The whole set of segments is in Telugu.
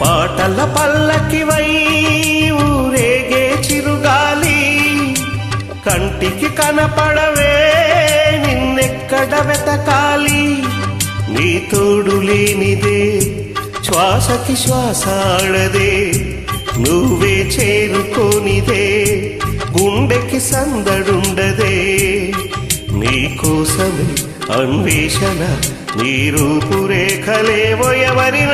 పాటల పల్లకివై ఊరేగే చిరుగాలి. కంటికి కనపడవే నిన్నెక్కడ వెతకాలి. నీ తోడు లేనిదే శ్వాసకి శ్వాస ఆడదే నువ్వే చేరుకోనిదే గుండెకి సందడుండదే. నీకోసమే అన్వేషణ నీ రూపురేఖలేవో ఎవరి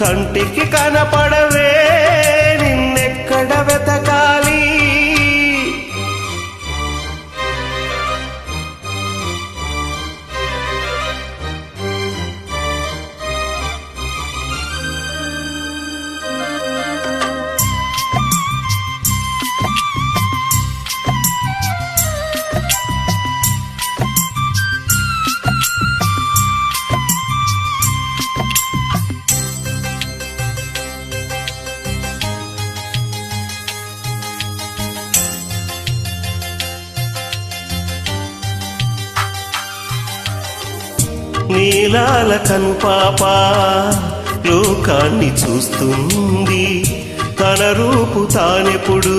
కంటికి కనపడవే. నీలాల కను పాప లోకాన్ని చూస్తుంది. తన రూపు తానెప్పుడు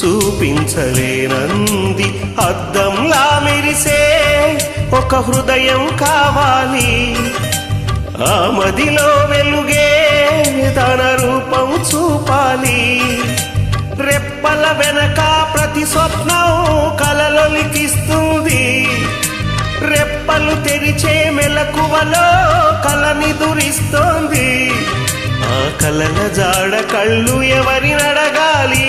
చూపించలేనంది. అద్దంలా మెరిసే ఒక హృదయం కావాలి. ఆ మదిలో వెలుగే తన రూపం చూపాలి. రెప్పల వెనక ప్రతి స్వప్నం కల కళ్ళు తెరిచే మెలకువలో కలని దురిస్తోంది. ఆ కలల జాడ కళ్ళు ఎవరి నడగాలి?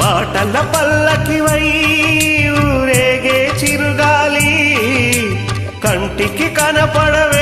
పాటల పల్లకివై ఊరేగే చిరుగాలి. కంటికి కనపడవే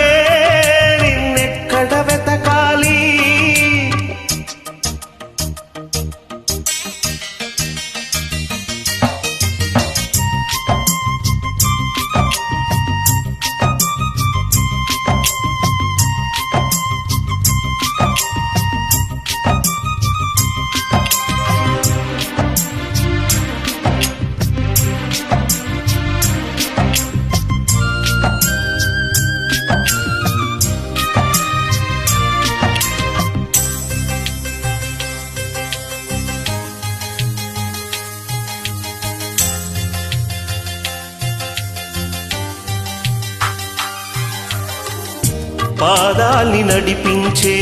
పాదాల్ని నడిపించే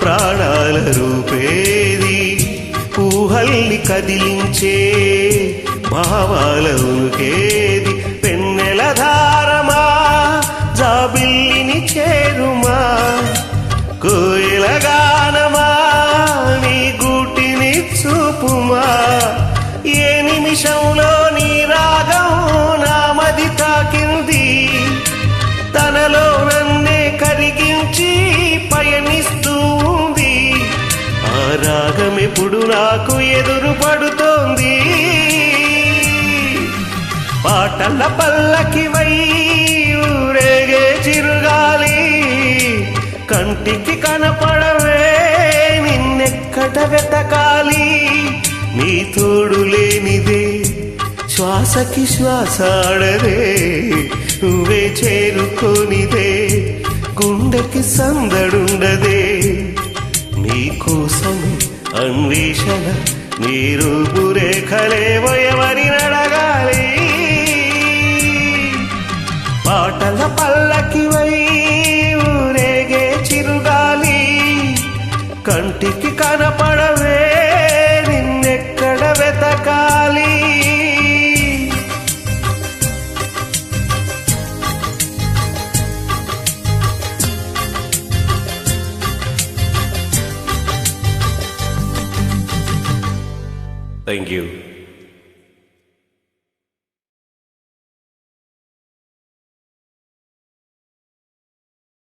ప్రాణాల రూపేది ఊహల్ని కదిలించే భావాల ఉనుకేది పెన్నెల ధారమా జాబిల్లిని చేరుమా కోయ ఇప్పుడు ఎప్పుడు నాకు ఎదురు పడుతోంది. పాటల పల్లకివై ఊరేగే చిరుగాలి. కంటికి కనపడవే నిన్నెక్కట వెతకాలి. నీ తోడు లేనిదే శ్వాసకి శ్వాస ఆడదే. నువ్వే చేరుకోనిదే గుండెకి సందడుండదే. నీకోసం అన్వేషణ నీ రూపురేఖలేవో ఎవరి నడగాలి. పాటల పల్లకివై ఊరేగే చిరుగాలి. కంటికి కనప